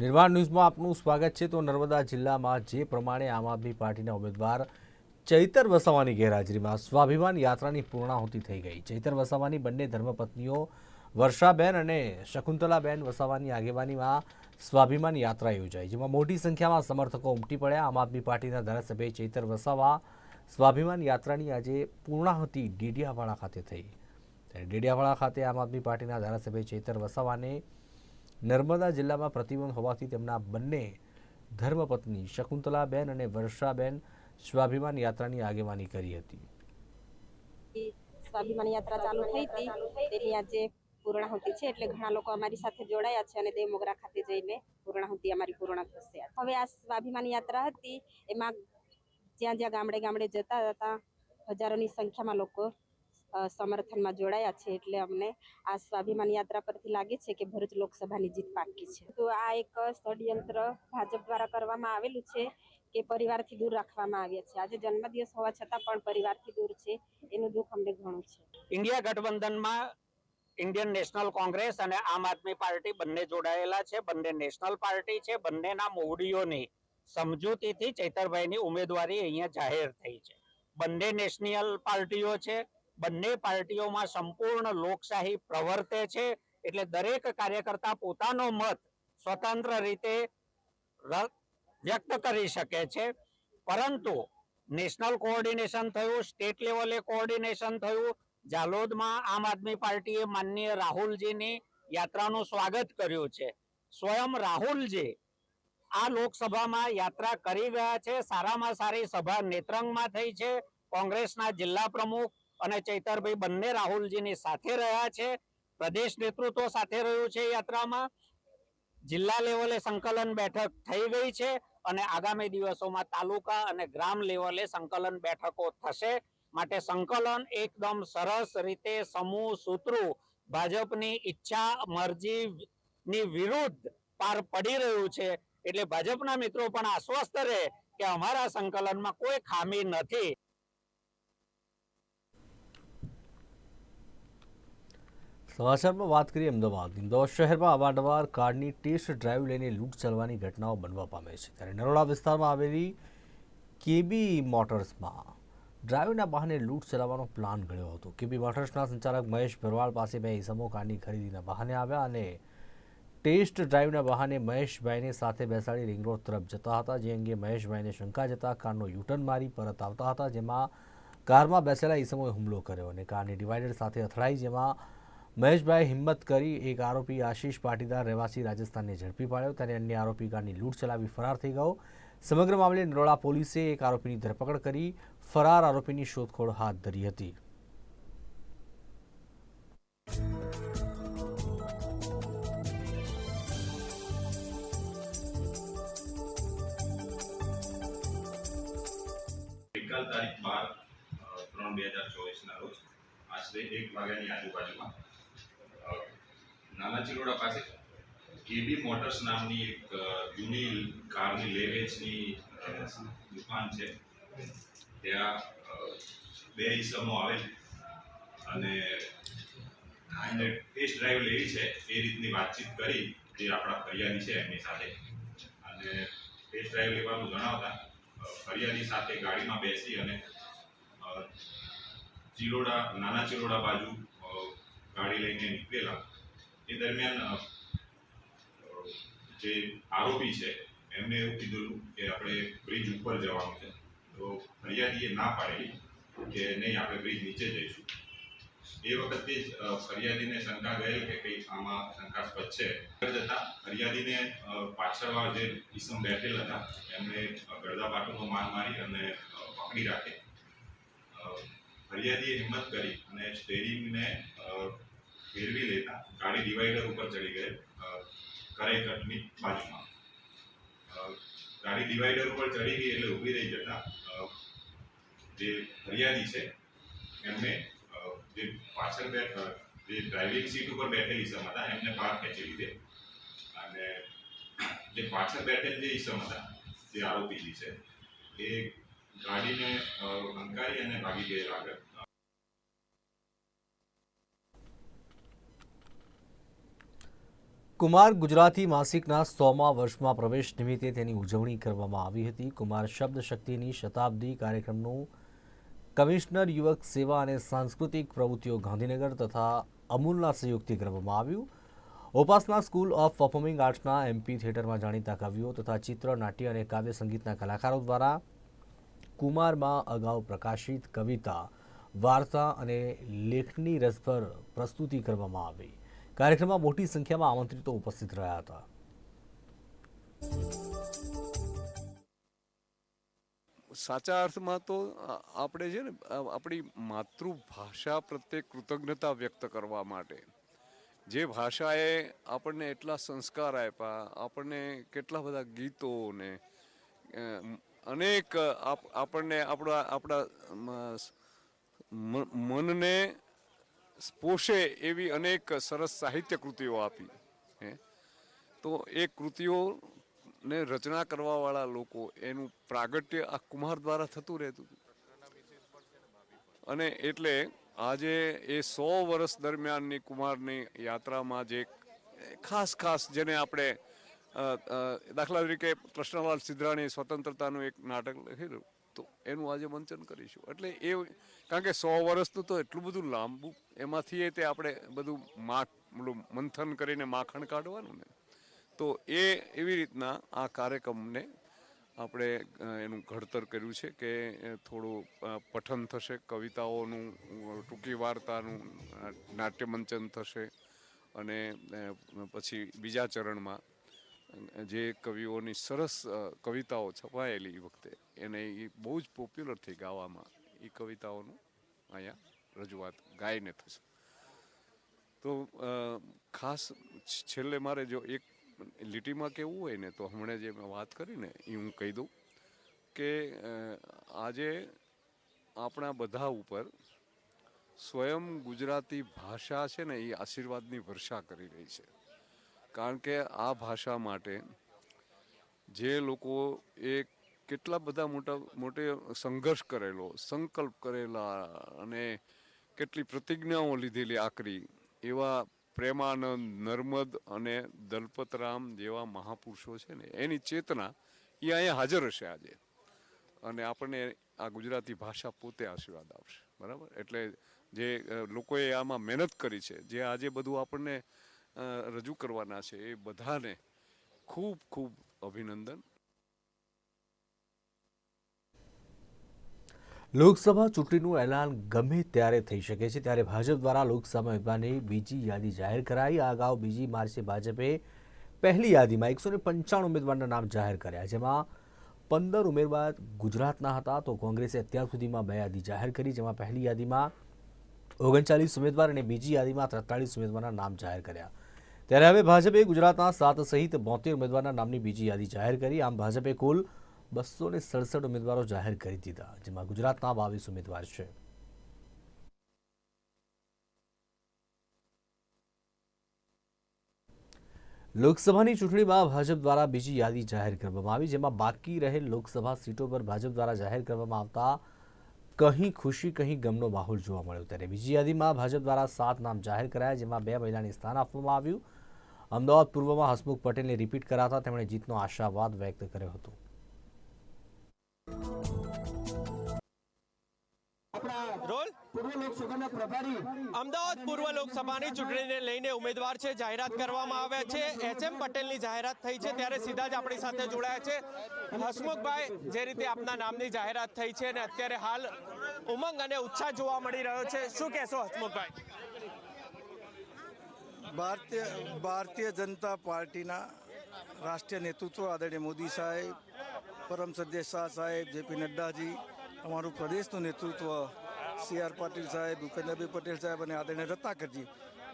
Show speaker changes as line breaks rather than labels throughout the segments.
નિર્માણ ન્યૂઝમાં આપનું સ્વાગત છે. તો નર્મદા જિલ્લામાં જે પ્રમાણે આમ આદમી પાર્ટીના ઉમેદવાર ચૈતર વસાવાની ગેરહાજરીમાં સ્વાભિમાન યાત્રાની પૂર્ણાહુતિ થઈ ગઈ. ચૈતર વસાવાની બંને ધર્મપત્નીઓ વર્ષાબેન અને શકુંતલાબેન વસાવાની આગેવાનીમાં સ્વાભિમાન યાત્રા યોજાઈ, જેમાં મોટી સંખ્યામાં સમર્થકો ઉમટી પડ્યા. આમ આદમી પાર્ટીના ધારાસભ્ય ચૈતર વસાવા સ્વાભિમાન યાત્રાની આજે પૂર્ણાહુતિ ડેડિયાવાડા ખાતે થઈ. ત્યારે ડેડિયાવાડા ખાતે આમ આદમી પાર્ટીના ધારાસભ્ય ચૈતર વસાવાને નર્મદા જિલ્લામાં પ્રતિબંધ હોવાથી તેમના બંને ધર્મપત્ની શકુંતલાબેન અને વર્ષાબેન સ્વાભિમાન યાત્રાની આગેવાની કરી હતી.
સ્વાભિમાન યાત્રા ચાલુ થઈ હતી. તેની આજે પૂર્ણાહુતિ છે એટલે ઘણા લોકો અમારી સાથે જોડાયા છે અને દેવમોગરા ખાતે જઈને પૂર્ણાહુતિ અમારી પૂર્ણ થશે. હવે આ સ્વાભિમાન યાત્રા હતી. એમાં જ્યાં જ્યાં ગામડે ગામડે જતા હતા, હજારોની સંખ્યામાં લોકો સમર્થનમાં જોડાયા છે એટલે અમને આ સ્વાભિમાન યાત્રા પરથી લાગે છે કે ભરૂચ લોકસભાની જીત પાકી છે. તો આ એક ષડયંત્ર ભાજપ દ્વારા કરવામાં આવેલું છે કે પરિવારથી દૂર રાખવામાં આવ્યા છે. આજે જન્મદિવસ હોવા છતાં પણ પરિવારથી દૂર છે. એનું દુઃખ અમને ઘણું છે.
ઇન્ડિયા ગઠબંધનમાં ઇન્ડિયન નેશનલ કોંગ્રેસ અને આમ આદમી પાર્ટી બંને જોડાયેલા છે. બંને નેશનલ પાર્ટી છે. બંનેના મોવડીઓની સમજૂતીથી ચૈતરભાઈની ઉમેદવારી અહીંયા જાહેર થઈ છે. બંને નેશનલ પાર્ટીઓ છે. બંને પાર્ટીઓમાં સંપૂર્ણ લોકશાહી પ્રવર્તે છે. એટલે દરેક કાર્યકર્તા પોતાનો મત સ્વતંત્ર રીતે વ્યક્ત કરી શકે છે. પરંતુ નેશનલ કોઓર્ડિનેશન થયું, સ્ટેટ લેવલે કોઓર્ડિનેશન થયું. જાલોદમાં આમ આદમી પાર્ટીએ માનનીય રાહુલજીની યાત્રાનું સ્વાગત કર્યું છે. સ્વયં રાહુલજી આ લોકસભામાં યાત્રા કરી ગયા છે. સારામાં સારી સભા નેત્રંગમાં થઈ છે. કોંગ્રેસના જિલ્લા પ્રમુખ અને ચૈતરભાઈ બંને રાહુલજીની સાથે રહ્યા છે. પ્રદેશ નેતૃત્વ સાથે રહ્યું છે યાત્રામાં. જિલ્લા લેવલે સંકલન બેઠક થઈ ગઈ છે અને આગામી દિવસોમાં તાલુકા અને ગ્રામ લેવલે સંકલન બેઠકો થશે. માટે સંકલન એકદમ સરસ રીતે સમૂહ સૂત્રું. ભાજપની ઈચ્છા મરજી ની વિરુદ્ધ પાર પડી રહ્યું છે. એટલે ભાજપના મિત્રો પણ આશ્વસ્ત રહે કે અમારા સંકલનમાં કોઈ ખામી નથી.
સમાચારમાં વાત કરીએ અમદાવાદ અમદાવાદ શહેરમાં અવારનવાર કારની ટેસ્ટ ડ્રાઈવ લઈને લૂંટ ચલવાની ઘટનાઓ બનવા પામે છે. ત્યારે નરોડા વિસ્તારમાં આવેલી કેબી મોટર્સમાં ડ્રાઈવના બહાને લૂંટ ચલાવવાનો પ્લાન ઘડ્યો હતો. કેબી મોટર્સના સંચાલક મહેશ ભરવાડ પાસે બે ઇસમો કારની ખરીદીના બહાને આવ્યા અને ટેસ્ટ ડ્રાઈવના બહાને મહેશભાઈને સાથે બેસાડી રિંગ રોડ તરફ જતા હતા. જે અંગે મહેશભાઈને શંકા જતા કારનો યુટર્ન મારી પરત આવતા હતા, જેમાં કારમાં બેસેલા ઇસમોએ હુમલો કર્યો અને કારની ડિવાઈડર સાથે અથડાઈ, જેમાં મહેશભાઈ હિંમત કરી એક આરોપી આશીષ પાટીદાર રહેવાસી રાજસ્થાનને ઝડપી પાડ્યો ત્યારે અન્ય આરોપી ગાડી લૂંટ ચલાવી ફરાર થઈ ગયો. સમગ્ર મામલે નરોડા પોલીસે એક આરોપીની ધરપકડ કરી ફરાર આરોપીની શોધખોળ હાથ ધરી હતી.
તારીખ બાર ત્રણ બે હજાર ચોવીસના રોજ આશરે એક વાગ્યાની આજુબાજુમાં નાના ચિલોડા પાસે કેબી મોટર્સ નામની એક જૂની કારની લે વેચની દુકાન છે. ત્યાં બે ઇસમો આવેલ અને આને ટેસ્ટ ડ્રાઈવ લેવી છે. એ રીતની વાતચીત કરી જે આપણા ફરિયાદી છે એમની સાથે. અને ટેસ્ટ ડ્રાઈવ લેવાનું જણાવતા ફરિયાદી સાથે ગાડીમાં બેસી અને અ, ચિલોડા નાના ચિલોડા બાજુ ગાડી લઈને નીકળેલા. એ દરમિયાન જે આરોપી છે, એમને એવું કીધું કે આપણે બ્રિજ ઉપર જવાનું છે. તો ફરિયાદીએ ના પાડેલી કે નહીં, આપણે બ્રિજ નીચે જઈશું. એ વખતે જ ફરિયાદીને શંકા ગયેલ કે કંઈ આમાં શંકાસ્પદ છે. જતા ફરિયાદીને પાછળવા જે ઈસમ બેઠેલ હતા, એમણે ગળદાપાટુનો માર મારી અને પકડી રાખે. ફરિયાદીએ હિંમત કરી અને સ્ટેરિંગને ફેરવી લેતા ગાડી ડિવાઈડર ઉપર ચડી ગઈ કરેકટની બાજુમાં. ગાડી ડિવાઈડર ઉપર ચડી ગઈ એટલે ઊભી રહી જતા જે ફરિયાદી છે, એમને જે પાછળ બેઠ જે ડ્રાઇવિંગ સીટ ઉપર બેઠેલી ઈસમ હતા, એમને બહાર ખેંચી લીધે. અને જે પાછળ બેઠેલ જે ઈસમ હતા, જે આરોપી છે, એ ગાડીને હંકારી અને ભાગી ગયેલા આગળ.
કુમાર ગુજરાતી માસિકના સોમા વર્ષમાં પ્રવેશ નિમિત્તે તેની ઉજવણી કરવામાં આવી હતી. કુમાર શબ્દ શક્તિની શતાબ્દી કાર્યક્રમનું કમિશનર, યુવક સેવા અને સાંસ્કૃતિક પ્રવૃત્તિઓ ગાંધીનગર તથા અમૂલના સહયોગથી કરવામાં આવ્યું. ઉપાસના સ્કૂલ ઓફ પરફોર્મિંગ આર્ટ્સના એમપી થિયેટરમાં જાણીતા કવિઓ તથા ચિત્ર, નાટ્ય અને કાવ્ય સંગીતના કલાકારો દ્વારા કુમારમાં અગાઉ પ્રકાશિત કવિતા, વાર્તા અને લેખની રસભર પ્રસ્તુતિ કરવામાં આવી. કાર્યક્રમમાં મોટી સંખ્યામાં આમંત્રિતો ઉપસ્થિત રહ્યા હતા.
સાચા અર્થમાં તો આપણે છે ને આપણી માતૃભાષા પ્રત્યે કૃતજ્ઞતા વ્યક્ત કરવા માટે જે ભાષાએ આપણને એટલા સંસ્કાર આપ્યા, આપણને કેટલા બધા ગીતોને અનેક આપણને આપણા આપણા મનને પોષે એવી અનેક સરસ સાહિત્ય કૃતિઓ આપી, હે? તો એ કૃતિઓ ને રચના કરવાવાળા લોકો, એનું પ્રાગટ્ય આ કુમાર દ્વારા થતું રહેતું હતું. અને એટલે આજે એ સો વર્ષ દરમિયાનની કુમારની યાત્રામાં જે ખાસ ખાસ જેને આપણે દાખલા તરીકે કૃષ્ણલાલ સિદ્ધરાણી સ્વતંત્રતાનું એક નાટક લખેલું, તો એનું આજે મંચન કરીશું. એટલે એ, કારણ કે સો વર્ષનું તો એટલું બધું લાંબુ એમાંથી એ તે આપણે બધું મા મંથન કરીને માખણ કાઢવાનું ને. તો એ એવી રીતના આ કાર્યક્રમને આપણે એનું ઘડતર કર્યું છે કે થોડું પઠન થશે, કવિતાઓનું ટૂંકી વાર્તાનું નાટ્યમંચન થશે અને પછી બીજા ચરણમાં જે કવિઓની સરસ કવિતાઓ છપાયેલી એ વખતે એને એ બહુ જ પોપ્યુલર થઈ ગાવામાં એ કવિતાઓનું અહીંયા. રજૂઆત ગાયને થશે. તો ખાસ છેલ્લે મારે જો એક લીટીમાં કેવું હોય ને, તો હમણાં જે મેં વાત કરી ને એ હું કહી દઉં કે આજે આપણા બધા ઉપર સ્વયં ગુજરાતી ભાષા છે ને એ આશીર્વાદની વર્ષા કરી રહી છે. કારણ કે આ ભાષા માટે જે લોકો એ કેટલા બધા મોટા, મોટે સંઘર્ષ કરેલો, સંકલ્પ કરેલા અને કેટલી પ્રતિજ્ઞાઓ લીધેલી આકરી, એવા પ્રેમાનંદ, નર્મદ અને દલપતરામ જેવા મહાપુરુષો છે ને, એની ચેતના એ અહીંયા હાજર હશે આજે. અને આપણને આ ગુજરાતી ભાષા પોતે આશીર્વાદ આપશે, બરાબર? એટલે જે લોકોએ આમાં મહેનત કરી છે, જે આજે બધું આપણને રજૂ કરવાના છે, એ બધાને ખૂબ ખૂબ અભિનંદન.
લોકસભા ચૂંટણીનું એલાન ગમે ત્યારે થઈ શકે છે. ત્યારે ભાજપ દ્વારા લોકસભા વિભાગની બીજી યાદી જાહેર કરાઈ. આ અગાઉ બીજી માર્ચે ભાજપે પહેલી યાદીમાં એકસો પંચાણું ઉમેદવારના નામ જાહેર કર્યા. જેમાં પંદર ઉમેદવાર ગુજરાતના હતા. તો કોંગ્રેસે અત્યાર સુધીમાં બે યાદી જાહેર કરી, જેમાં પહેલી યાદીમાં ઓગણચાલીસ ઉમેદવાર અને બીજી યાદીમાં ત્રેતાળીસ ઉમેદવારના નામ જાહેર કર્યા. ત્યારે હવે ભાજપે ગુજરાતના સાત સહિત બોતેર ઉમેદવારના નામની બીજી યાદી જાહેર કરી. આમ ભાજપે કુલ બસો ને સડસઠ ઉમેદવારો જાહેર કરી દીધા, જેમાં ગુજરાતના બાવીસ ઉમેદવાર છે. લોકસભાની ચૂંટણીમાં ભાજપ દ્વારા બીજી યાદી જાહેર કરવામાં આવી, જેમાં બાકી રહેલ લોકસભા સીટો પર ભાજપ દ્વારા જાહેર કરવામાં આવતા કહી ખુશી કહી ગમનો માહોલ જોવા મળ્યો. ત્યારે બીજી યાદીમાં ભાજપ દ્વારા સાત નામ જાહેર કરાયા, જેમાં બે મહિલાને સ્થાન આપવામાં આવ્યું. અમદાવાદ પૂર્વમાં હસમુખ પટેલને રિપીટ કરાતા તેમણે જીતનો આશાવાદ વ્યક્ત કર્યો હતો.
રોલ? અમદાવાદ પૂર્વ લોકસભાની ચૂંટણીને લઈને ઉમેદવાર છે જાહેરાત કરવામાં આવ્યા છે. એચ એમ પટેલની જાહેરાત થઈ છે ત્યારે સીધા જ આપણી સાથે જોડાયા છે. હસમુખભાઈ જે રીતે આપના નામની જાહેરાત થઈ છે અને અત્યારે હાલ ઉમંગ અને ઉત્સાહ જોવા મળી રહ્યો છે. શું કહેશો હસમુખભાઈ?
ભારતીય ભારતીય જનતા પાર્ટીના રાષ્ટ્રીય નેતૃત્વ આદરણીય મોદી સાહેબ પરમ સદ્ય શાહ સાહેબ જેપી નડ્ડાજી, અમારું પ્રદેશનું નેતૃત્વ સી આર પાટીલ સાહેબ, ભૂપેન્દ્રભાઈ પટેલ સાહેબ અને આદરણીય રત્નાકરજી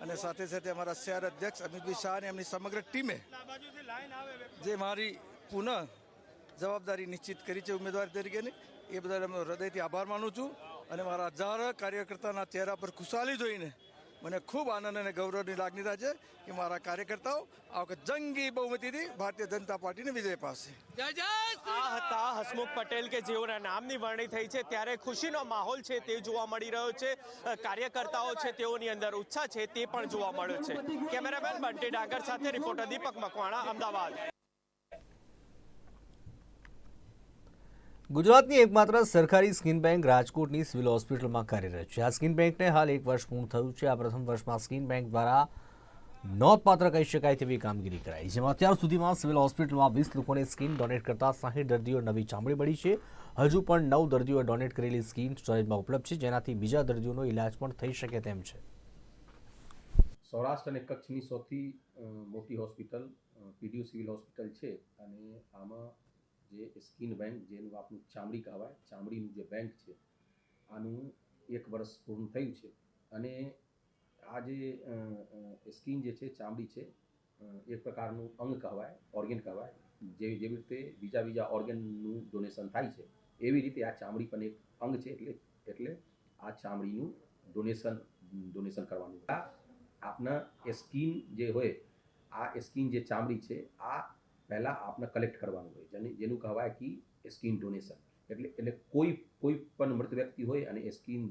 અને સાથે સાથે અમારા શહેર અધ્યક્ષ અમિતભાઈ શાહ અને એમની સમગ્ર ટીમે જે મારી પુનઃ જવાબદારી નિશ્ચિત કરી છે ઉમેદવાર તરીકેની, એ બદલ અમે હૃદયથી આભાર માનું છું અને મારા હજાર કાર્યકર્તાના ચહેરા પર ખુશાલી જોઈને મને ખૂબ આનંદ અને ગૌરવની લાગણી થાય છે કે મારા કાર્યકર્તાઓ આ વખત જંગી બહુમતીથી ભારતીય જનતા પાર્ટીને વિજય પામશે.
આ હતા હસમુખ પટેલ કે જેઓના નામની વરણી થઈ છે ત્યારે ખુશીનો માહોલ છે તે જોવા મળી રહ્યો છે. કાર્યકર્તાઓ છે તેઓની અંદર ઉત્સાહ છે તે પણ જોવા મળ્યો છે. કેમેરામેન બંટી ડાગર સાથે રિપોર્ટર દીપક મકવાણા અમદાવાદ.
ગુજરાતની એકમાત્ર સરકારી સ્કિન બેંક રાજકોટની સિવિલ હોસ્પિટલમાં કાર્યરત છે. આ સ્કિન બેંકને હાલ એક વર્ષ પૂર્ણ થયું છે. આ પ્રથમ વર્ષમાં સ્કિન બેંક દ્વારા નોંધપાત્ર કહી શકાય તેવી કામગીરી કરાઈ જેમાં અત્યાર સુધીમાં સિવિલ હોસ્પિટલમાં વીસ લોકોને સ્કિન ડોનેટ કરતા સાહીઠ દર્દીઓ નવી ચામડી મળી છે. હજુ પણ નવ દર્દીઓએ ડોનેટ કરેલી સ્કિન સ્ટોરેજમાં ઉપલબ્ધ છે. જેનાથી બીજા દર્દીઓનો ઇલાજ પણ થઈ શકે તેમ છે.
સૌરાષ્ટ્ર અને કચ્છની સૌથી મોટી હોસ્પિટલ પીડીયુ સિવિલ હોસ્પિટલ છે. અને આમાં જે સ્કિન બેંક જેનું આપણું ચામડી કહેવાય, ચામડીનું જે બેંક છે, આનું એક વર્ષ પૂર્ણ થયું છે. અને આ જે સ્કિન જે છે, ચામડી છે એક પ્રકારનું અંગ કહેવાય, ઓર્ગેન કહેવાય જેવી જેવી રીતે બીજા બીજા ઓર્ગેનનું ડોનેશન થાય છે, એવી રીતે આ ચામડી પણ એક અંગ છે, એટલે એટલે આ ચામડીનું ડોનેશન ડોનેશન કરવાનું. આ આપના સ્કિન જે હોય, આ સ્કિન જે ચામડી છે, આ પહેલાં આપણે કલેક્ટ કરવાનું હોય. જેને, જેનું કહેવાય કે સ્કિન ડોનેશન એટલે એટલે કોઈ કોઈ પણ મૃત વ્યક્તિ હોય અને એ સ્કિન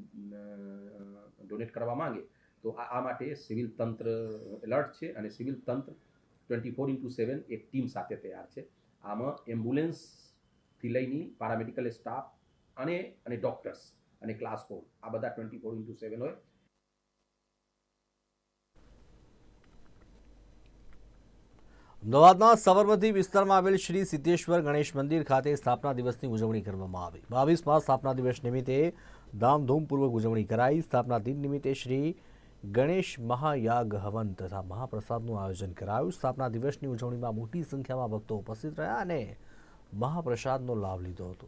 ડોનેટ કરવા માંગે, તો આ માટે સિવિલ તંત્ર એલર્ટ છે અને સિવિલ તંત્ર ટ્વેન્ટી ફોર ઇન્ટુ સેવન એક ટીમ સાથે તૈયાર છે. આમાં એમ્બ્યુલન્સથી લઈને પારામેડિકલ સ્ટાફ અને અને ડૉક્ટર્સ અને ક્લાસ ફોર આ બધા ટ્વેન્ટી ફોર ઇન્ટુ સેવન હોય.
અમદાવાદના સાબરમતી વિસ્તારમાં આવેલ શ્રી સિદ્ધેશ્વર ગણેશ મંદિર ખાતે સ્થાપના દિવસની ઉજવણી કરવામાં આવી. બાવીસમાં સ્થાપના દિવસ નિમિત્તે ધામધૂમપૂર્વક ઉજવણી કરાઈ. સ્થાપના દિન નિમિત્તે શ્રી ગણેશ મહાયાગ હવન તથા મહાપ્રસાદનું આયોજન કરાયું. સ્થાપના દિવસની ઉજવણીમાં મોટી સંખ્યામાં ભક્તો ઉપસ્થિત રહ્યા અને મહાપ્રસાદનો લાભ લીધો હતો.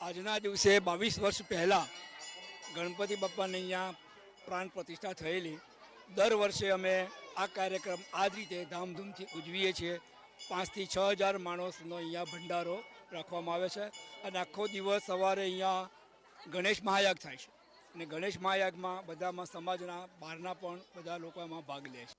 આજના દિવસે બાવીસ વર્ષ પહેલાં ગણપતિ બાપ્પાને અહીંયા પ્રાણ પ્રતિષ્ઠા થયેલી. દર વર્ષે અમે આ કાર્યક્રમ આ જ રીતે ધામધૂમથી ઉજવીએ છીએ. પાંચથી છ હજાર માણસનો અહીંયા ભંડારો રાખવામાં આવે છે અને આખો દિવસ સવારે અહીંયા ગણેશ મહાયાગ થાય છે. અને ગણેશ મહાયાગમાં બધામાં સમાજના બહારના પણ બધા લોકો એમાં ભાગ લે છે.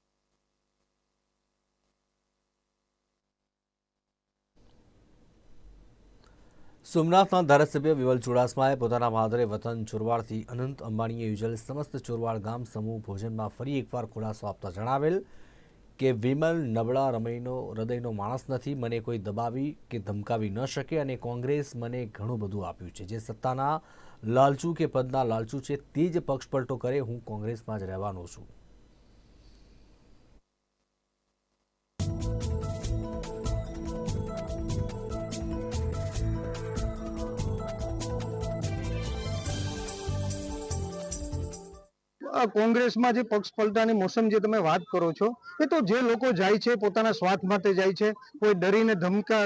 સોમનાથના ધારાસભ્ય વિમલ ચુડાસમાએ પોતાના માદરે વતન ચોરવાડથી અનંત અંબાણીએ યોજેલ સમસ્ત ચોરવાડ ગામ સમૂહ ભોજનમાં ફરી એકવાર ખુલાસો આપતા જણાવેલ કે વિમલ નબળા રમૈનો હૃદયનો માણસ નથી, મને કોઈ દબાવી કે ધમકાવી ન શકે અને કોંગ્રેસ મને ઘણું બધું આપ્યું છે. જે સત્તાના લાલચુ કે પદના લાલચુ છે તે જ પક્ષપલટો કરે, હું કોંગ્રેસમાં જ રહેવાનો છું.
કોંગ્રેસમાં જે પક્ષ પલટાની મોસમ જે તમે વાત કરો છો, એ તો જે લોકો જાય છે, પોતાના સ્વાર્થ માટે જાય છે, કોઈ ડરીને ધમકા,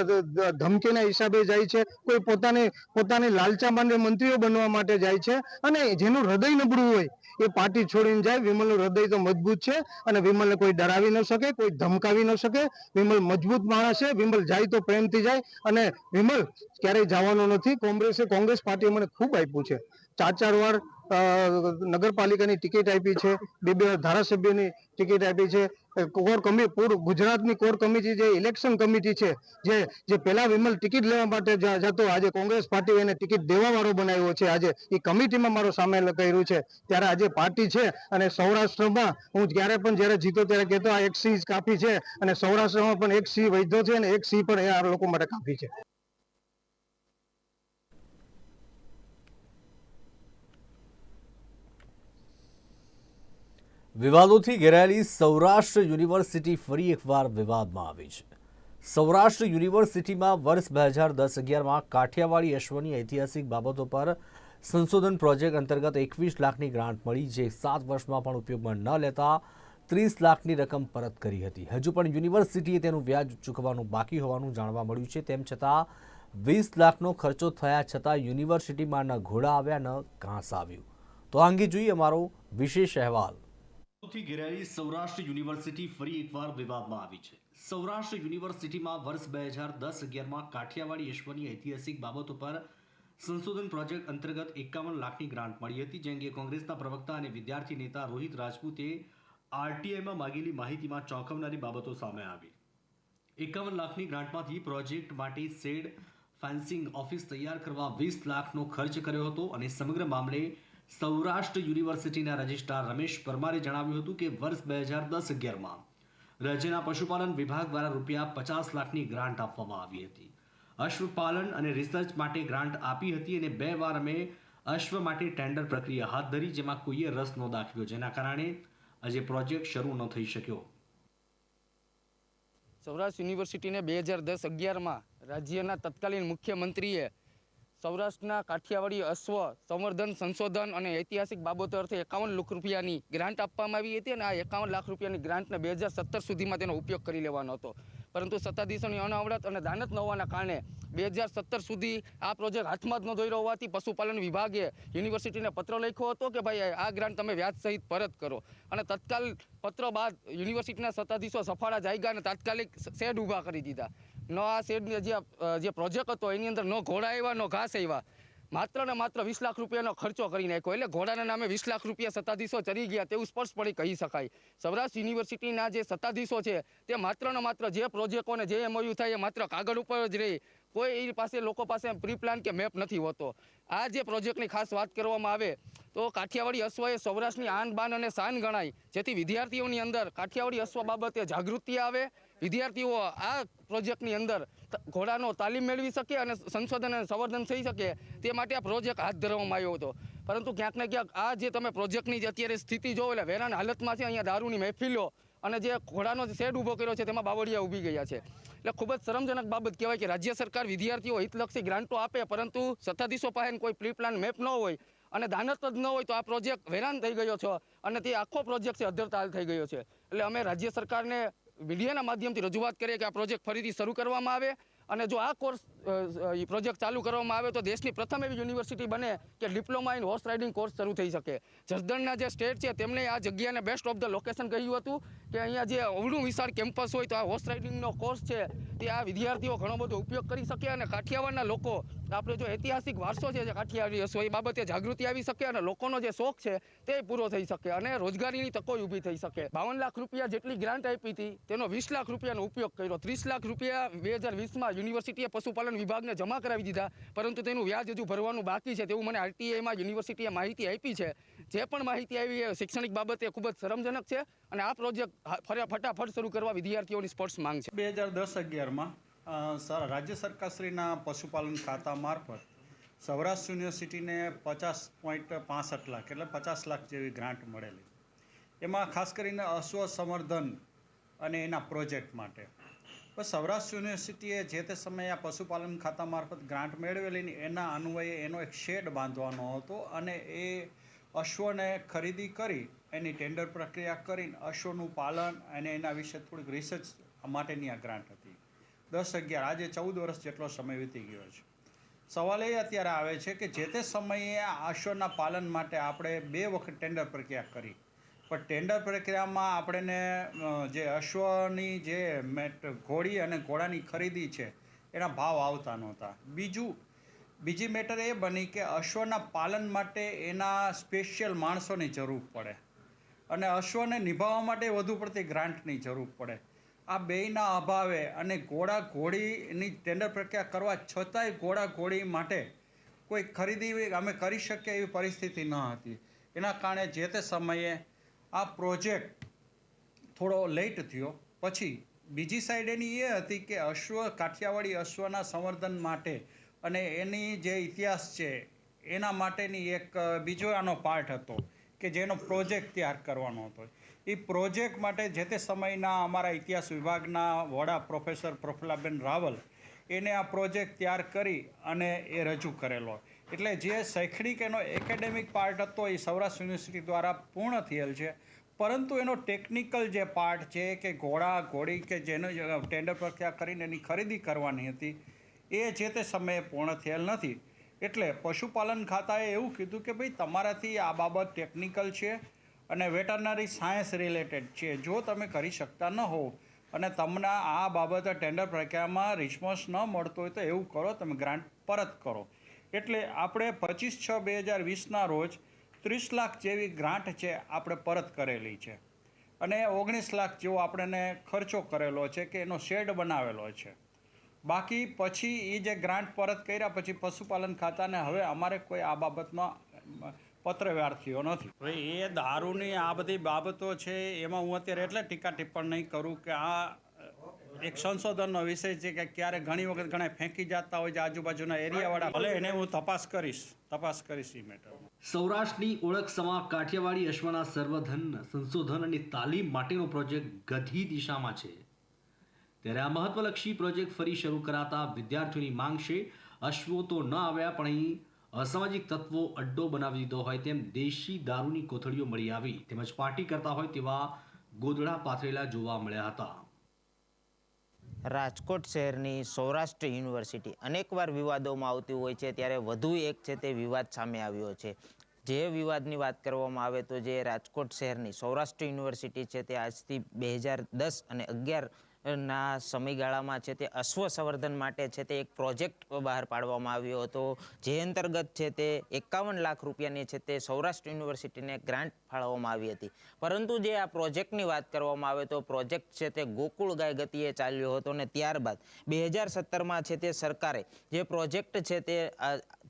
ધમકીના હિસાબે જાય છે, કોઈ પોતાને, પોતાની લાલચા માંડે મંત્રીઓ બનવા માટે જાય છે, અને જેનું હૃદય નબળું હોય, એ પાર્ટી છોડીને જાય. વિમલનું હૃદય તો મજબૂત છે, અને વિમલને કોઈ ડરાવી ન શકે, કોઈ ધમકાવી ન શકે. વિમલ મજબૂત માણસ છે, વિમલ જાય તો પ્રેમથી જાય, અને વિમલ ક્યારેય જવાનો નથી. કોંગ્રેસે કોંગ્રેસ પાર્ટીએ મને ખૂબ આપ્યું છે. ચાર ચાર વાર નગરપાલિકાની ટિકિટ આપી છે. બે બે ધારાસભ્યની ટિકિટ આપી છે. કોર કમિટી, પૂર ગુજરાતની કોર કમિટી જે ઇલેક્શન કમિટી છે, જે જે પહેલા વિમલ ટિકિટ લેવા માટે જતો આજે કોંગ્રેસ પાર્ટી એને ટિકિટ દેવા વાળો બનાવ્યો છે. આજે એ કમિટીમાં મારો સામેલ કર્યું છે. ત્યારે આજે પાર્ટી છે અને સૌરાષ્ટ્રમાં હું જ્યારે પણ જ્યારે જીતો ત્યારે કહેતો આ એક સિંહ કાફી છે અને સૌરાષ્ટ્રમાં પણ એક સિંહ વૈધો છે અને એક સિંહ પણ એ આ લોકો માટે કાફી છે.
વિવાદોથી ઘેરાયેલી સૌરાષ્ટ્ર યુનિવર્સિટી ફરી એકવાર વિવાદમાં આવી છે. સૌરાષ્ટ્ર યુનિવર્સિટીમાં વર્ષ બે હજાર દસ અગિયારમાં કાઠિયાવાડી અશ્વની ઐતિહાસિક બાબતો પર સંશોધન પ્રોજેક્ટ અંતર્ગત એકવીસ લાખની ગ્રાન્ટ મળી, જે સાત વર્ષમાં પણ ઉપયોગમાં ન લેતા ત્રીસ લાખની રકમ પરત કરી હતી. હજુ પણ યુનિવર્સિટીએ તેનું વ્યાજ ચૂકવવાનું બાકી હોવાનું જાણવા મળ્યું છે. તેમ છતાં, વીસ લાખનો ખર્ચો થયા છતાં યુનિવર્સિટીમાં ન ઘોડા આવ્યા, ન ઘાસ આવ્યું. તો આ અંગે જોઈએ અમારો વિશેષ અહેવાલ.
થી ઘેરાયેલી સૌરાષ્ટ્ર યુનિવર્સિટી ફરી એકવાર વિવાદમાં આવી છે. સૌરાષ્ટ્ર યુનિવર્સિટીમાં વર્ષ બે હજાર દસ અગિયારમાં કાઠિયાવાડી ઈશ્વરની ઐતિહાસિક બાબતો પર સંશોધન પ્રોજેક્ટ અંતર્ગત એકાવન લાખની ગ્રાન્ટ મળી હતી, જે અંગે કોંગ્રેસના પ્રવક્તા અને વિદ્યાર્થી નેતા રોહિત રાજપૂતે આરટીઆઈમાં માગેલી માહિતીમાં ચોંકાવનારી બાબતો સામે આવી. એકાવન લાખની ગ્રાન્ટમાંથી પ્રોજેક્ટ માટે શેડ ફેન્સિંગ ઓફિસ તૈયાર કરવા વીસ લાખનો ખર્ચ કર્યો હતો અને સમગ્ર મામલે સૌરાષ્ટ્ર યુનિવર્સિટીના રજિસ્ટ્રાર રમેશ પરમારે જણાવ્યું હતું કે વર્ષ બે હજાર દસ અગિયારમાં રાજ્યના પશુપાલન વિભાગ દ્વારા રૂપિયા પચાસ લાખની ગ્રાન્ટ આપવામાં આવી હતી. અશ્વપાલન અને રિસર્ચ માટે ગ્રાન્ટ આપી હતી અને બે વાર અમે અશ્વ માટે ટેન્ડર પ્રક્રિયા હાથ ધરી જેમાં કોઈએ રસ ન દાખવ્યો, જેના કારણે આજે પ્રોજેક્ટ શરૂ ન થઈ શક્યો.
સૌરાષ્ટ્ર યુનિવર્સિટીને બે હજાર દસ અગિયારમાં રાજ્યના તત્કાલીન મુખ્યમંત્રીએ સૌરાષ્ટ્રના કાઠિયાવાડી અશ્વ સંવર્ધન સંશોધન અને ઐતિહાસિક બાબતો અર્થે એકાવન લાખ રૂપિયાની ગ્રાન્ટ આપવામાં આવી હતી અને આ એકાવન લાખ રૂપિયાની ગ્રાન્ટને બે હજાર સત્તર સુધીમાં તેનો ઉપયોગ કરી લેવાનો હતો. પરંતુ સત્તાધીશોની અનાવડત અને દાનત ન હોવાના કારણે બે હજાર સત્તર સુધી આ પ્રોજેક્ટ હાથમાં જ ન દોર્યો હોવાથી પશુપાલન વિભાગે યુનિવર્સિટીને પત્ર લખ્યો હતો કે ભાઈ, આ ગ્રાન્ટ તમે વ્યાજ સહિત પરત કરો. અને તત્કાલ પત્ર બાદ યુનિવર્સિટીના સત્તાધીશો સફાળા જાયગા અને તાત્કાલિક શેડ ઊભા કરી દીધા. ન આ શેડની જે જે પ્રોજેક્ટ હતો, એની અંદર ન ઘોડા આવ્યા, નો ઘાસ આવ્યા. માત્ર ને માત્ર વીસ લાખ રૂપિયાનો ખર્ચો કરી નાખ્યો. એટલે ઘોડાના નામે વીસ લાખ રૂપિયા સત્તાધીશો ચરી ગયા તેવું સ્પષ્ટપણે કહી શકાય. સૌરાષ્ટ્ર યુનિવર્સિટીના જે સત્તાધીશો છે, તે માત્ર ને માત્ર જે પ્રોજેક્ટોને જે એમઓયુ થાય એ માત્ર કાગળ ઉપર જ રહે. કોઈ એ પાસે લોકો પાસે પ્રી પ્લાન કે મેપ નથી હોતો. આ જે પ્રોજેક્ટની ખાસ વાત કરવામાં આવે, તો કાઠિયાવાડી અશ્વ એ સૌરાષ્ટ્રની આન બાન અને શાન ગણાય. જેથી વિદ્યાર્થીઓની અંદર કાઠિયાવાડી અશ્વ બાબતે જાગૃતિ આવે. વિદ્યાર્થીઓ આ પ્રોજેક્ટની અંદર ઘોડાનો તાલીમ મેળવી શકે અને સંશોધન અને સંવર્ધન થઈ શકે તે માટે આ પ્રોજેક્ટ હાથ ધરવામાં આવ્યો હતો. પરંતુ ક્યાંક ને ક્યાંક આ જે તમે પ્રોજેક્ટની જે અત્યારે સ્થિતિ જોવો એટલે વેરાન હાલતમાં છે, અહીંયા દારૂની મહેફિલો અને જે ઘોડાનો શેડ ઊભો કર્યો છે તેમાં બાવળિયા ઊભી ગયા છે. એટલે ખૂબ જ શરમજનક બાબત કહેવાય કે રાજ્ય સરકાર વિદ્યાર્થીઓ હિતલક્ષી ગ્રાન્ટો આપે પરંતુ સત્તાધીશો પાસે કોઈ પ્રી પ્લાન મેપ ન હોય અને દાનત જ ન હોય તો આ પ્રોજેક્ટ વેરાન થઈ ગયો છે અને તે આખો પ્રોજેક્ટ છે અધ્ધરતાલ થઈ ગયો છે. એટલે અમે રાજ્ય સરકારને મીડિયાના માધ્યમથી રજૂઆત કરીએ કે આ પ્રોજેક્ટ ફરીથી શરૂ કરવામાં આવે અને જો આ કોર્સ પ્રોજેક્ટ ચાલુ કરવામાં આવે તો દેશની પ્રથમ એવી યુનિવર્સિટી બને કે diploma in horse riding course શરૂ થઈ શકે. જસદણના જે સ્ટેટ છે તેમણે આ જગ્યાને બેસ્ટ ઓફ ધ લોકેશન કહ્યું હતું કે અહીંયા જે અવળું વિશાળ કેમ્પસ હોય તો આ હોર્સ રાઇડિંગનો કોર્સ છે તે આ વિદ્યાર્થીઓ ઘણો બધો ઉપયોગ કરી શકે અને કાઠિયાવાડના લોકો, આપણે જો ઐતિહાસિક વારસો છે જે કાઠિયાવાડી હશો એ બાબતે જાગૃતિ આવી શકે અને લોકોનો જે શોખ છે તે પૂરો થઈ શકે અને રોજગારીની તકો ઊભી થઈ શકે. બાવન લાખ રૂપિયા જેટલી ગ્રાન્ટ આપી હતી તેનો વીસ લાખ રૂપિયાનો ઉપયોગ કર્યો. ત્રીસ લાખ રૂપિયા બે હજાર વીસમાં યુનિવર્સિટીએ પશુપાલન વિભાગને જમા કરાવી દીધા. પરંતુ તેનું વ્યાજ હજુ ભરવાનું બાકી છે તેવું મને આરટીઆઈમાં યુનિવર્સિટીએ માહિતી આપી છે. જે પણ માહિતી આવી એ શૈક્ષણિક બાબતે ખૂબ જ શરમજનક છે અને આ પ્રોજેક્ટ ફટાફટ શરૂ કરવા વિદ્યાર્થીઓની સ્પોર્ટ્સ માંગ છે.
બે હજાર દસ અગિયારમાં રાજ્ય સરકારશ્રીના પશુપાલન ખાતા મારફત સૌરાષ્ટ્ર યુનિવર્સિટીને પચાસ પોઈન્ટ પાસઠ લાખ એટલે પચાસ લાખ જેવી ગ્રાન્ટ મળેલી. એમાં ખાસ કરીને અશ્વ સંવર્ધન અને એના પ્રોજેક્ટ માટે. બસ સૌરાષ્ટ્ર યુનિવર્સિટીએ જે તે સમયે આ પશુપાલન ખાતા મારફત ગ્રાન્ટ મેળવેલી એના અન્વયે એનો એક શેડ બાંધવાનો હતો અને એ અશ્વને ખરીદી કરી, એની ટેન્ડર પ્રક્રિયા કરીને અશ્વનું પાલન અને એના વિશે થોડીક રિસર્ચ માટેની આ ગ્રાન્ટ હતી. દસ અગિયાર, આજે ચૌદ વર્ષ જેટલો સમય વીતી ગયો છે. સવાલ એ અત્યારે આવે છે કે જે તે સમયે આ અશ્વના પાલન માટે આપણે બે વખત ટેન્ડર પ્રક્રિયા કરી. પણ ટેન્ડર પ્રક્રિયામાં આપણને જે અશ્વની જે મેટ, ઘોડી અને ઘોડાની ખરીદી છે, એના ભાવ આવતા નહોતા. બીજું, બીજી મેટર એ બની કે અશ્વના પાલન માટે એના સ્પેશિયલ માણસોની જરૂર પડે. અને અશ્વને નિભાવવા માટે વધુ પડતી ગ્રાન્ટની જરૂર પડે. આ બેયના અભાવે અને ઘોડા ઘોડીની ટેન્ડર પ્રક્રિયા કરવા છતાંય ઘોડા ઘોડી માટે કોઈ ખરીદી અમે કરી શકીએ એવી પરિસ્થિતિ ન હતી. એના કારણે જે તે સમયે આ પ્રોજેક્ટ થોડો લેટ થયો. પછી બીજી સાઈડ એની એ હતી કે અશ્વ, કાઠિયાવાડી અશ્વના સંવર્ધન માટે અને એની જે ઇતિહાસ છે, એના માટેની એક બીજો આનો પાર્ટ હતો કે જેનો પ્રોજેક્ટ તૈયાર કરવાનો હતો. એ પ્રોજેક્ટ માટે જે તે સમયના અમારા ઇતિહાસ વિભાગના વડા પ્રોફેસર પ્રફુલ્લાબેન રાવલ, એને આ પ્રોજેક્ટ તૈયાર કરી અને એ રજૂ કરેલો. એટલે જે શૈક્ષણિક એનો એકેડેમિક પાર્ટ હતો એ સૌરાષ્ટ્ર યુનિવર્સિટી દ્વારા પૂર્ણ થયેલ છે. પરંતુ એનો ટેકનિકલ જે પાર્ટ છે કે ઘોડા, ઘોડી કે જેનો ટેન્ડર પ્રક્રિયા કરીને એની ખરીદી કરવાની હતી, એ જે તે સમયે પૂર્ણ થયેલ નથી. એટલે પશુપાલન ખાતાએ એવું કીધું કે ભાઈ તમારાથી આ બાબત ટેકનિકલ છે અને વેટરનરી સાયન્સ રિલેટેડ છે. જો તમે કરી શકતા ન હો અને તમને આ બાબતે ટેન્ડર પ્રક્રિયામાં રિસ્પોન્સ ન મળતો હોય તો એવું કરો, તમે ગ્રાન્ટ પરત કરો. એટલે આપણે પચીસ છ બે હજાર વીસના રોજ ત્રીસ લાખ જેવી ગ્રાન્ટ છે આપણે પરત કરેલી છે. અને ઓગણીસ લાખ જેવો આપણને ખર્ચો કરેલો છે કે એનો શેડ બનાવેલો છે. બાકી પછી એ જે ગ્રાન્ટ પરત કર્યા પછી પશુપાલન ખાતાને હવે અમારે કોઈ આ બાબતમાં પત્રવ્યવહાર થયો નથી એ દારૂની આ બધી બાબતો છે, એમાં હું અત્યારે એટલે ટીકા ટિપ્પણ નહીં કરું કે આ એક સંશોધનનો વિષય છે કે ક્યારે ઘણી વખત ઘણા ફેંકી જતા હોય છે આજુબાજુના એરિયાવાળા. ભલે એને હું તપાસ કરીશ તપાસ કરીશ એ મેટર.
સૌરાષ્ટ્રની ઓળખ સમા કાઠિયાવાડી અશ્વના સર્વધન સંશોધન અને તાલીમ માટેનો પ્રોજેક્ટ ગધી દિશામાં છે. ત્યારે આ મહત્વલક્ષી પ્રોજેક્ટ ફરી શરૂ કરાતા વિદ્યાર્થીઓની માંગ છે, અશ્વો તો ન આવ્યા પણ અહીં અસામાજિક તત્વો અડ્ડો બનાવી દીધો હોય તેમ દેશી દારૂની કોથળીઓ મળી આવી. તેમજ પાર્ટી કરતા હોય તેવા ગોદડા પાથરેલા જોવા મળ્યા હતા.
રાજકોટ શહેરની સૌરાષ્ટ્ર યુનિવર્સિટી. અનેકવાર વિવાદોમાં આવતી હોય છે, ત્યારે વધુ એક છે તે વિવાદ સામે આવ્યો છે. જે વિવાદની વાત કરવામાં આવે તો જે રાજકોટ શહેરની સૌરાષ્ટ્ર યુનિવર્સિટી છે તે આજથી બે હજાર દસ અને અગિયાર ના સમયગાળામાં છે તે અશ્વ સંવર્ધન માટે છે તે એક પ્રોજેક્ટ બહાર પાડવામાં આવ્યો હતો. જે અંતર્ગત છે તે એકાવન લાખ રૂપિયાની છે તે સૌરાષ્ટ્ર યુનિવર્સિટીને ગ્રાન્ટ ફાળવવામાં આવી હતી. પરંતુ જે આ પ્રોજેક્ટની વાત કરવામાં આવે તો પ્રોજેક્ટ છે તે ગોકુળ ગાય ગતિએ ચાલ્યો હતો અને ત્યારબાદ બે હજાર સત્તરમાં છે તે સરકારે જે પ્રોજેક્ટ છે તે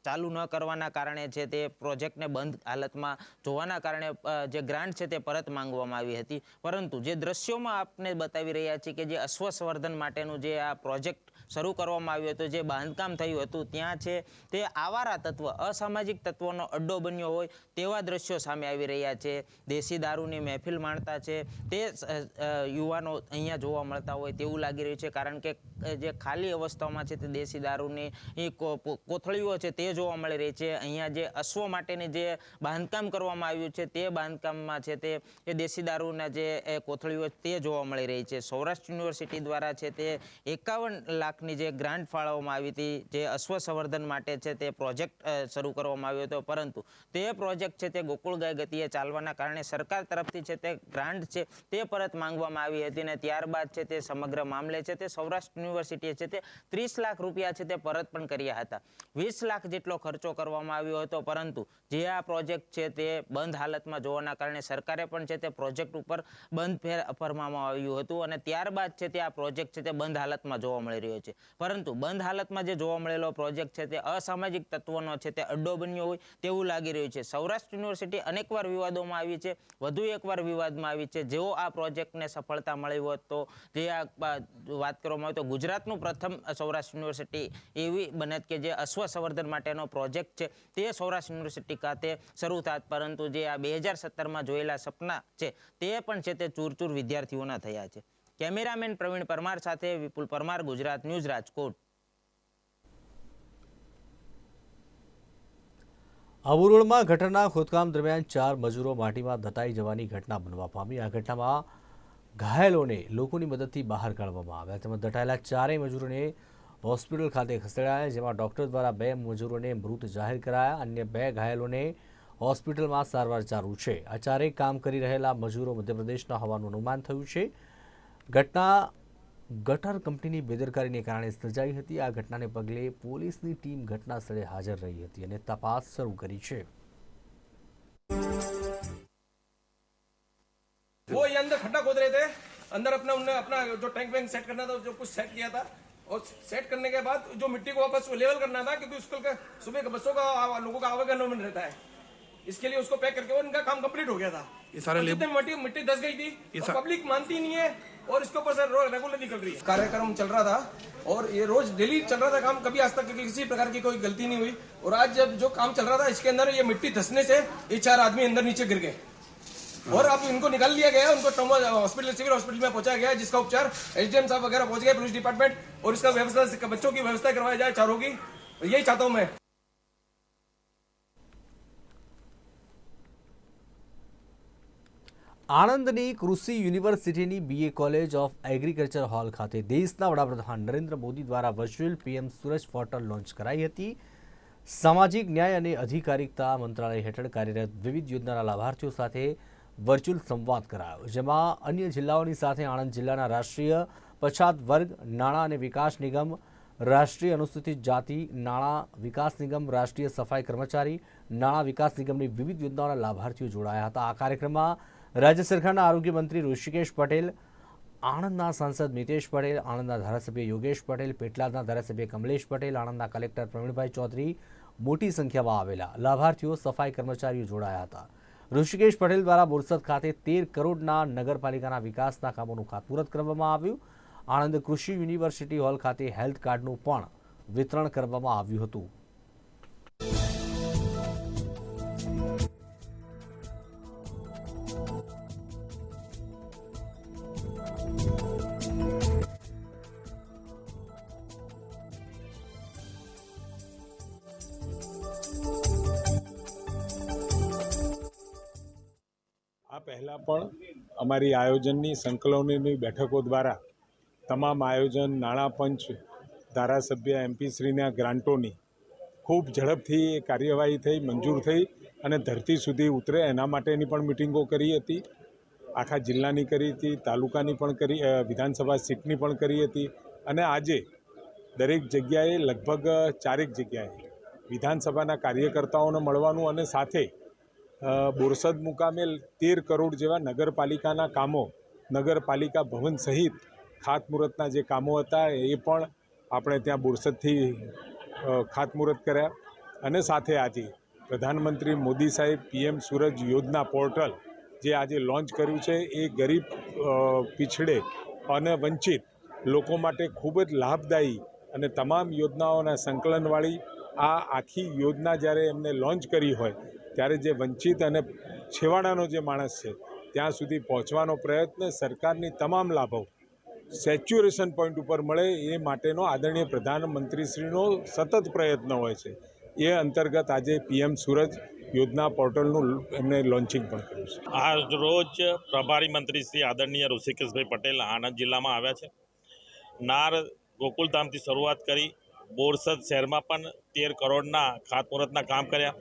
ચાલુ ન કરવાના કારણે છે તે પ્રોજેક્ટને બંધ હાલતમાં જોવાના કારણે જે ગ્રાન્ટ છે તે પરત માંગવામાં આવી હતી. પરંતુ જે દ્રશ્યોમાં આપને બતાવી રહ્યા છીએ કે જે અશ્વસવર્ધન માટેનું જે આ પ્રોજેક્ટ શરૂ કરવામાં આવ્યું હતું, જે બાંધકામ થયું હતું, ત્યાં છે તે આવારા તત્વ, અસામાજિક તત્વોનો અડ્ડો બન્યો હોય તેવા દ્રશ્યો સામે આવી રહ્યા છે. દેશી દારૂની મહેફિલ માણતા છે, તે યુવાનો અહીંયા જોવા મળતા હોય તેવું લાગી રહ્યું છે, કારણ કે જે ખાલી અવસ્થામાં છે તે દેશી દારૂની કોથળીઓ છે તે જોવા મળી રહી છે. અહીંયા જે અશ્વ માટેની જે બાંધકામ કરવામાં આવ્યું છે તે બાંધકામમાં છે તે દેશી દારૂના જે કોથળીઓ તે જોવા મળી રહી છે. સૌરાષ્ટ્ર યુનિવર્સિટી દ્વારા છે તે એકાવન લાખની જે ગ્રાન્ટ ફાળવવામાં આવી હતી જે અશ્વ સંવર્ધન માટે છે તે પ્રોજેક્ટ શરૂ કરવામાં આવ્યો હતો પરંતુ તે પ્રોજેક્ટ છે તે ગોકુળ ગાય ગતિએ ચાલવાના કારણે સરકાર તરફથી છે તે ગ્રાન્ટ છે તે પરત માંગવામાં આવી હતી અને ત્યારબાદ છે તે સમગ્ર મામલે છે તે સૌરાષ્ટ્ર યુનિવર્સિટીએ છે તે ત્રીસ લાખ રૂપિયા છે તે પરત પણ કર્યા હતા વીસ લાખ જેટલો ખર્ચો કરવામાં આવ્યો હતો પરંતુ જે આ પ્રોજેક્ટ છે તે બંધ હાલતમાં જોવાના કારણે સરકારે પણ છે તે પ્રોજેક્ટ ઉપર બંધ ફેર ફરવામાં આવ્યું હતું અને ત્યારબાદ છે તે આ પ્રોજેક્ટ છે તે બંધ હાલતમાં જોવા મળી રહ્યો છે પરંતુ બંધ હાલતમાં જે જોવા મળેલો પ્રોજેક્ટ છે તે અસામાજિક તત્વોનો છે, તે અડ્ડો બન્યો હોય તેવું લાગી રહ્યું છે. સૌરાષ્ટ્ર યુનિવર્સિટી અનેકવાર વિવાદોમાં આવી છે, વધુ એકવાર વિવાદમાં આવી છે. જેઓ આ પ્રોજેક્ટને સફળતા મળી હોત તો જે આ વાત કરવામાં આવે તો ગુજરાતનું પ્રથમ સૌરાષ્ટ્ર યુનિવર્સિટી એવી બનત કે જે અશ્વ સંવર્ધન માટેનો પ્રોજેક્ટ છે. તે સૌરાષ્ટ્ર યુનિવર્સિટી ખાતે શરૂ થાત, પરંતુ જે આ બે હજાર સત્તરમાં જોયેલા સપના છે તે પણ છે તે ચૂર ચૂર વિદ્યાર્થીઓના થયા છે. કેમેરામેન પ્રવીણ પરમાર સાથે વિપુલ પરમાર, ગુજરાત ન્યૂઝ રાજકોટ.
અબુરોડમાં ગટરના ખોદકામ દરમિયાન ચાર મજૂરો માટીમાં દટાઈ જવાની ઘટના બનવા પામી. આ ઘટનામાં ઘાયલોને લોકોની મદદથી બહાર કાઢવામાં આવ્યા. તેમાં દટાયેલા ચારેય મજૂરોને હોસ્પિટલ ખાતે ખસેડાયા, જેમાં ડોક્ટર દ્વારા બે મજૂરોને મૃત જાહેર કરાયા. અન્ય બે ઘાયલોને હોસ્પિટલમાં સારવાર ચાલુ છે. આ ચારેય કામ કરી રહેલા મજૂરો મધ્યપ્રદેશના હોવાનું અનુમાન થયું છે. ઘટના ગટર કંપનીની બેદરકારીને કારણે સર્જાઈ હતી આ ઘટનાને પગલે પોલીસની ટીમ ઘટના સ્થળે હાજર રહી હતી અને તપાસ શરૂ કરી છે
वो ये अंदर खड्डा खोद रहे थे अंदर अपना उनने अपना जो टैंक वैंक सेट करना था जो कुछ सेट किया था और सेट करने के बाद जो मिट्टी को वापस लेवल करना था क्योंकि स्कूल का सुबह का बसों का आवा- लोगों का आवागमन रहता है इसके लिए उसको पैक करके और इनका काम कंप्लीट हो गया था।
ये सारे
जितने मिट्टी मिट्टी धस गई थी
सा-
पब्लिक मानती नहीं है और इसके ऊपर से रेगुलर निकल रही है। कार्यक्रम चल रहा था और ये रोज डेली चल रहा था काम कभी आज तक किसी प्रकार की कोई गलती नहीं हुई। और आज जब जो काम चल रहा था इसके अंदर ये मिट्टी धसने से ये चार आदमी अंदर नीचे गिर गए। और अब इनको निकाल लिया गया उनको ट्रॉमा हॉस्पिटल सिविल हॉस्पिटल में पहुँचाया गया जिसका उपचार एसडीएम साहब वगैरह पहुँच गए पुलिस डिपार्टमेंट और इसका व्यवस्था बच्चों की व्यवस्था करवाई जाए चारों की। यही चाहता हूँ मैं।
આણંદની કૃષિ યુનિવર્સિટીની BA college of agriculture hall ખાતે દેશના વડાપ્રધાન નરેન્દ્ર મોદી દ્વારા virtual PM Suraj portal launch કરાઈ હતી. સામાજિક ન્યાય અને અધિકારિકતા મંત્રાલય હેઠળ કાર્યરત વિવિધ યોજનાના લાભાર્થીઓ સાથે વર્ચ્યુઅલ સંવાદ કરાયો, જેમાં અન્ય જિલ્લાઓની સાથે આણંદ જિલ્લાના રાષ્ટ્રીય પછાત વર્ગ, નાણાં અને વિકાસ નિગમ, રાષ્ટ્રીય અનુસૂચિત જાતિ, નાણાં વિકાસ નિગમ, રાષ્ટ્રીય સફાઈ કર્મચારી, નાણાં વિકાસ નિગમની વિવિધ યોજનાઓના લાભાર્થીઓ જોડાયા હતા. આ કાર્યક્રમમાં રાજ્ય સરકારના આરોગ્ય મંત્રી ઋષિકેશ પટેલ, આણંદના સાંસદ મિતેશ પટેલ, આણંદના ધારાસભ્ય યોગેશ પટેલ, પેટલાદના ધારાસભ્ય કમલેશ પટેલ, આણંદના કલેક્ટર પ્રવીણભાઈ ચૌધરી મોટી સંખ્યામાં આવેલા. લાભાર્થીઓ, સફાઈ કર્મચારીઓ જોડાયા હતા. ઋષિકેશ પટેલ દ્વારા બોરસદ ખાતે તેર કરોડના નગરપાલિકાના વિકાસના કામોનું ખાતમુહૂર્ત કરવામાં આવ્યું. આણંદ કૃષિ યુનિવર્સિટી હોલ ખાતે હેલ્થ કાર્ડનું પણ વિતરણ કરવામાં આવ્યું હતું.
પહેલાં પણ અમારી આયોજનની સંકલનોની બેઠકો દ્વારા તમામ આયોજન નાણાં પંચ ધારાસભ્ય, એમપીશ્રીના ગ્રાન્ટોની ખૂબ ઝડપથી કાર્યવાહી થઈ, મંજૂર થઈ અને ધરતી સુધી ઉતરે એના માટેની પણ મિટિંગો કરી હતી. આખા જિલ્લાની કરી હતી, તાલુકાની પણ કરી વિધાનસભા સીટની પણ કરી હતી અને આજે દરેક જગ્યાએ લગભગ ચારેક જગ્યાએ વિધાનસભાના કાર્યકર્તાઓને મળવાનું અને સાથે બોરસદ મુકામે તેર કરોડ જેવા નગરપાલિકાના કામો, નગરપાલિકા ભવન સહિત ખાતમુહૂર્તના જે કામો હતા, એ પણ આપણે ત્યાં બોરસદથી ખાતમુહૂર્ત કર્યા. અને સાથે આજે પ્રધાનમંત્રી મોદી સાહેબ પીએમ સૂરજ યોજના પોર્ટલ જે આજે લોન્ચ કર્યું છે, એ ગરીબ પીછડે અને વંચિત લોકો માટે ખૂબ જ લાભદાયી અને તમામ યોજનાઓના સંકલનવાળી આ આખી યોજના જ્યારે એમને લોન્ચ કરી હોય ત્યારે જે વંચિત અને છેવાડાનો જે માણસ છે, ત્યાં સુધી પહોંચવાનો પ્રયત્ન સરકારની તમામ લાભો સેચ્યુરેશન પોઈન્ટ ઉપર મળે એ માટેનો આદરણીય પ્રધાનમંત્રીશ્રીનો સતત પ્રયત્ન હોય છે. એ અંતર્ગત આજે પીએમ સૂરજ યોજના પોર્ટલનું એમણે લોન્ચિંગ પણ કર્યું છે.
આજ રોજ પ્રભારી મંત્રી શ્રી આદરણીય ઋષિકેશભાઈ પટેલ આણંદ જિલ્લામાં આવ્યા છે. નાર ગોકુલધામથી શરૂઆત કરી બોરસદ શહેરમાં પણ તેર કરોડના ખાતમુહૂર્તના કામ કર્યા.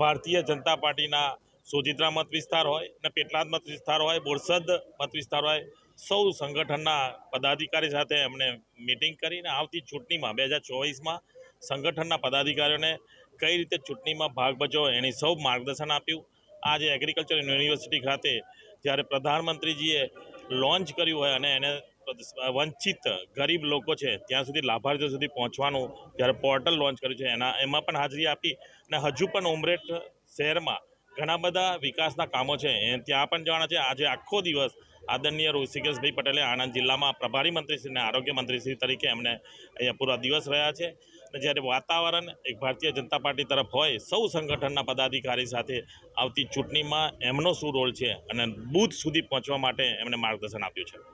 ભારતીય જનતા પાર્ટીના સોજિત્રા મત વિસ્તાર હોય અને પેટલાદ મત વિસ્તાર હોય, બોરસદ મત વિસ્તાર હોય, સૌ સંગઠનના પદાધિકારી સાથે એમણે મિટિંગ કરીને આવતી ચૂંટણીમાં બે હજાર ચોવીસમાં સંગઠનના પદાધિકારીઓને કઈ રીતે ચૂંટણીમાં ભાગ ભજવો એની સૌ માર્ગદર્શન આપ્યું. આજે એગ્રીકલ્ચર યુનિવર્સિટી ખાતે જ્યારે પ્રધાનમંત્રીજીએ લોન્ચ કર્યું હોય અને એને વંચિત ગરીબ લોકો છે, ત્યાં સુધી લાભાર્થીઓ સુધી પહોંચવાનું જ્યારે પોર્ટલ લોન્ચ કર્યું છે, એના, એમાં પણ હાજરી આપી અને હજુ પણ ઉમરેઠ શહેરમાં ઘણા બધા વિકાસના કામો છે. એ ત્યાં પણ જવાના છે. આજે આખો દિવસ આદરણીય ઋષિકેશભાઈ પટેલે આણંદ જિલ્લામાં પ્રભારી મંત્રીશ્રી અને આરોગ્ય મંત્રીશ્રી તરીકે એમને અહીંયા પૂરા દિવસ રહ્યા છે. અને જ્યારે વાતાવરણ એક ભારતીય જનતા પાર્ટી તરફ હોય, સૌ સંગઠનના પદાધિકારી સાથે આવતી ચૂંટણીમાં એમનો શું રોલ છે અને બૂથ સુધી પહોંચવા માટે એમણે માર્ગદર્શન આપ્યું છે?